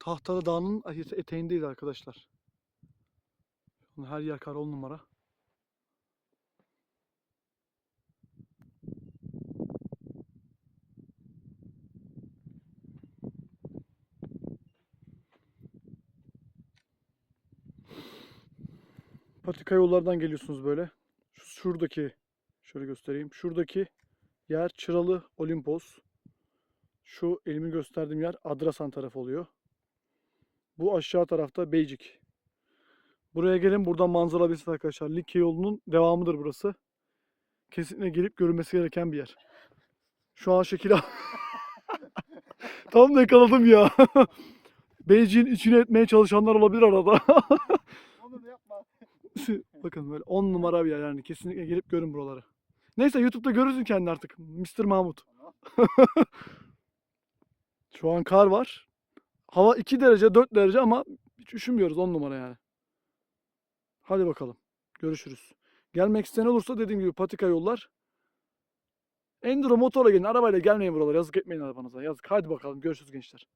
Tahtalı Dağı'nın eteğindeyiz arkadaşlar. Her yer kar on numara. Patika yollardan geliyorsunuz böyle. Şu- Şuradaki şöyle göstereyim. Şuradaki yer Çıralı Olimpos. Şu elimi gösterdiğim yer Adrasan tarafı oluyor. Bu aşağı tarafta Beycik. Buraya gelin buradan manzara alabilirsiniz arkadaşlar. Likya yolunun devamıdır burası. Kesinlikle gelip görülmesi gereken bir yer. Şu an şekil Tam da yakaladım ya. Beycik'in içine etmeye çalışanlar olabilir arada. Onu yapma. Bakın böyle 10 numara bir yer yani. Kesinlikle gelip görün buraları. Neyse YouTube'da görürsün kendini artık. Mr. Mahmut. Şu an kar var. Hava 2 derece 4 derece ama hiç üşümüyoruz 10 numara yani. Hadi bakalım. Görüşürüz. Gelmek isteyen olursa dediğim gibi patika yollar. Enduro motorla gelin. Arabayla gelmeyin buralara. Yazık etmeyin arabanıza. Yazık. Hadi bakalım. Görüşürüz gençler.